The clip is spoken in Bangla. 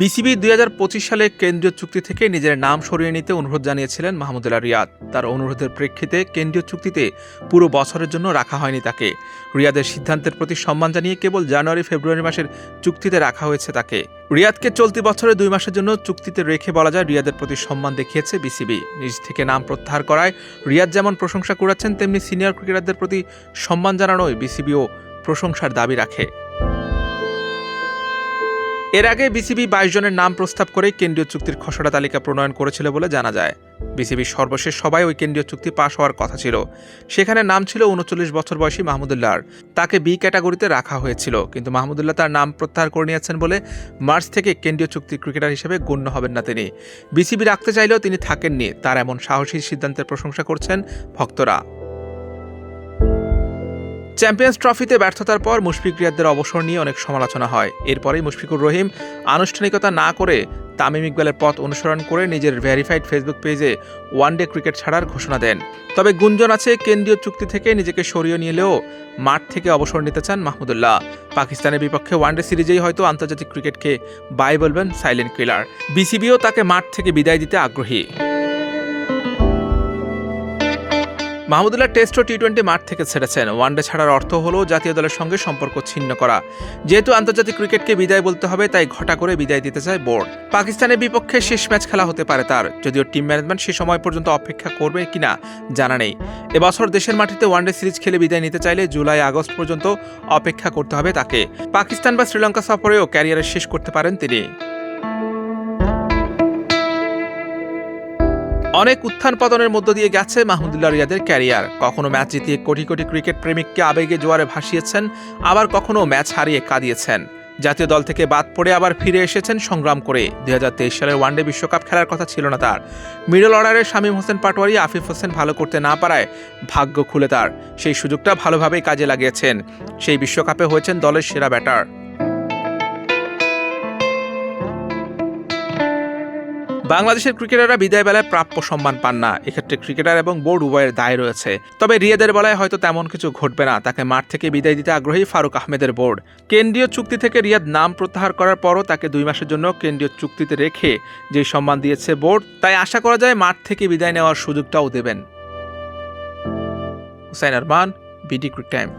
বিসিবি দুই হাজার পঁচিশ সালে কেন্দ্রীয় চুক্তি থেকে নিজের নাম সরিয়ে নিতে অনুরোধ জানিয়েছিলেন মাহমুদুল্লাহ রিয়াদ। তার অনুরোধের প্রেক্ষিতে কেন্দ্রীয় চুক্তিতে পুরো বছরের জন্য রাখা হয়নি তাকে। রিয়াদের সিদ্ধান্তের প্রতি সম্মান জানিয়ে কেবল জানুয়ারি ফেব্রুয়ারি মাসের চুক্তিতে রাখা হয়েছে তাকে। রিয়াদকে চলতি বছরে দুই মাসের জন্য চুক্তিতে রেখে বলা যায় রিয়াদের প্রতি সম্মান দেখিয়েছে বিসিবি। নিজ থেকে নাম প্রত্যাহার করায় রিয়াদ যেমন প্রশংসা করেছেন, তেমনি সিনিয়র ক্রিকেটারদের প্রতি সম্মান জানানোয় বিসিবিও প্রশংসার দাবি রাখে। এর আগে বিসিবি বাইশ জনের নাম প্রস্তাব করে কেন্দ্রীয় চুক্তির খসড়া তালিকা প্রণয়ন করেছিল বলে জানা যায়। বিসিবির সর্বশেষ সবাই ওই কেন্দ্রীয় চুক্তি পাশ হওয়ার কথা ছিল। সেখানে নাম ছিল উনচল্লিশ বছর বয়সী মাহমুদুল্লাহর। তাকে বি ক্যাটাগরিতে রাখা হয়েছিল। কিন্তু মাহমুদুল্লাহ তার নাম প্রত্যাহার করে নিয়েছেন বলে মার্চ থেকে কেন্দ্রীয় চুক্তি ক্রিকেটার হিসেবে গণ্য হবেন না তিনি। বিসিবি রাখতে চাইলেও তিনি থাকেননি। তার এমন সাহসী সিদ্ধান্তের প্রশংসা করছেন ভক্তরা। চ্যাম্পিয়ন্স ট্রফিতে ব্যর্থতার পর মুশফিক রিয়াদদের অবসর নিয়ে অনেক সমালোচনা হয়। এরপরেই মুশফিকুর রহিম আনুষ্ঠানিকতা না করে তামিম ইকবালের পথ অনুসরণ করে নিজের ভেরিফাইড ফেসবুক পেজে ওয়ানডে ক্রিকেট ছাড়ার ঘোষণা দেন। তবে গুঞ্জন আছে, কেন্দ্রীয় চুক্তি থেকে নিজেকে সরিয়ে নিলেও মাঠ থেকে অবসর নিতে চান মাহমুদুল্লাহ। পাকিস্তানের বিপক্ষে ওয়ানডে সিরিজেই হয়তো আন্তর্জাতিক ক্রিকেটকে বাই বলবেন সাইলেন্ট কিলার। বিসিবিও তাকে মাঠ থেকে বিদায় দিতে আগ্রহী। মাহমুদুল্লাহ টেস্ট ও টি টোয়েন্টি মাঠ থেকে ছেড়েছেন। ওয়ানডে ছাড়ার অর্থ হলো জাতীয় দলের সঙ্গে সম্পর্ক ছিন্ন করা। যেহেতু আন্তর্জাতিক ক্রিকেটকে বিদায় বলতে হবে, তাই ঘটা করে বিদায় দিতে চায় বোর্ড। পাকিস্তানের বিপক্ষে শেষ ম্যাচ খেলা হতে পারে তার। যদিও টিম ম্যানেজমেন্ট সে সময় পর্যন্ত অপেক্ষা করবে কিনা জানা নেই। এবছর দেশের মাটিতে ওয়ানডে সিরিজ খেলে বিদায় নিতে চাইলে জুলাই, আগস্ট পর্যন্ত অপেক্ষা করতে হবে তাকে। পাকিস্তান বা শ্রীলঙ্কা সফরেও ক্যারিয়ারে শেষ করতে পারেন তিনি। অনেক উত্থান পতনের মধ্য দিয়ে গেছে মাহমুদুল্লাহ রিয়াদের ক্যারিয়ার। কখনো ম্যাচ জিতিয়ে কোটি কোটি ক্রিকেট প্রেমিককে আবেগে জোয়ারে ভাসিয়েছেন, আবার কখনো ম্যাচ হারিয়ে কাঁদিয়েছেন। জাতীয় দল থেকে বাদ পড়ে আবার ফিরে এসেছেন সংগ্রাম করে। দুই সালের ওয়ানডে বিশ্বকাপ খেলার কথা ছিল না তার। মিডল অর্ডারে শামীম হোসেন পাটোয়ারি, আফিফ হোসেন ভালো করতে না পারায় ভাগ্য খুলে তার। সেই সুযোগটা ভালোভাবেই কাজে লাগিয়েছেন। সেই বিশ্বকাপে হয়েছেন দলের সেরা ব্যাটার। বাংলাদেশের ক্রিকেটাররা বিদায় বেলায় প্রাপ্য সম্মান পান না। এক্ষেত্রে ক্রিকেটার এবং বোর্ড উভয়ের দায় রয়েছে। তবে রিয়াদের বেলায় হয়তো তেমন কিছু ঘটবে না। তাকে মাঠ থেকে বিদায় দিতে আগ্রহী ফারুক আহমেদের বোর্ড। কেন্দ্রীয় চুক্তি থেকে রিয়াদ নাম প্রত্যাহার করার পরও তাকে দুই মাসের জন্য কেন্দ্রীয় চুক্তিতে রেখে যে সম্মান দিয়েছে বোর্ড, তাই আশা করা যায় মাঠ থেকে বিদায় নেওয়ার সুযোগটাও দেবেন। Hussain Arman, BD cric time.